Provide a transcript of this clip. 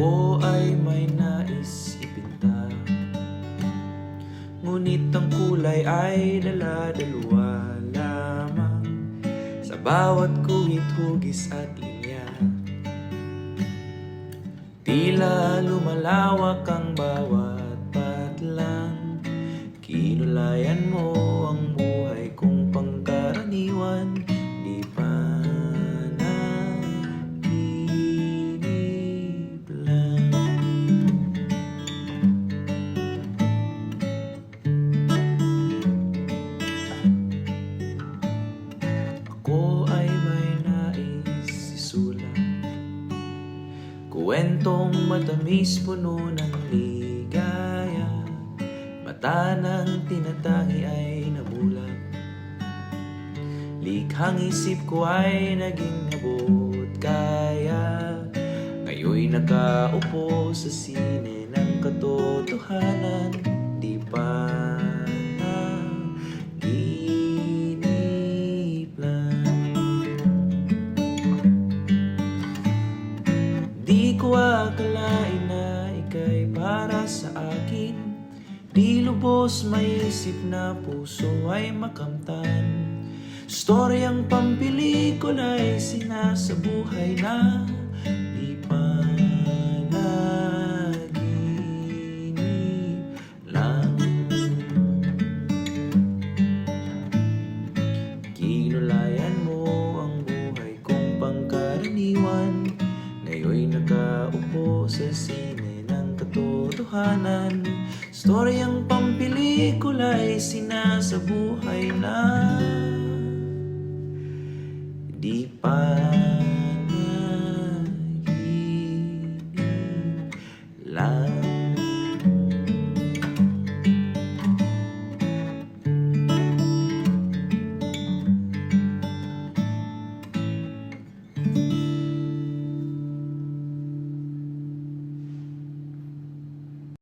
Ako ay may nais ipinta Ngunit ang kulay ay dala-dalawa lamang Sa bawat kuhit, hugis at linya. Tila lumalawak ang bawat Kuwentong matamis puno ng ligaya. Mata ng tinatangi ay nabulag Likhang isip ko ay naging abot kaya. Ngayon'y nakaupo sa sine ng katotohanan Di ko akalain na ika'y para sa akin. Di lubos maisip na puso ay makamtan. Storyang pampelikula ay sinasabuhay na sine ng katotohanan. Storyang pampelikula ay sinasabuhay na. Di pa niya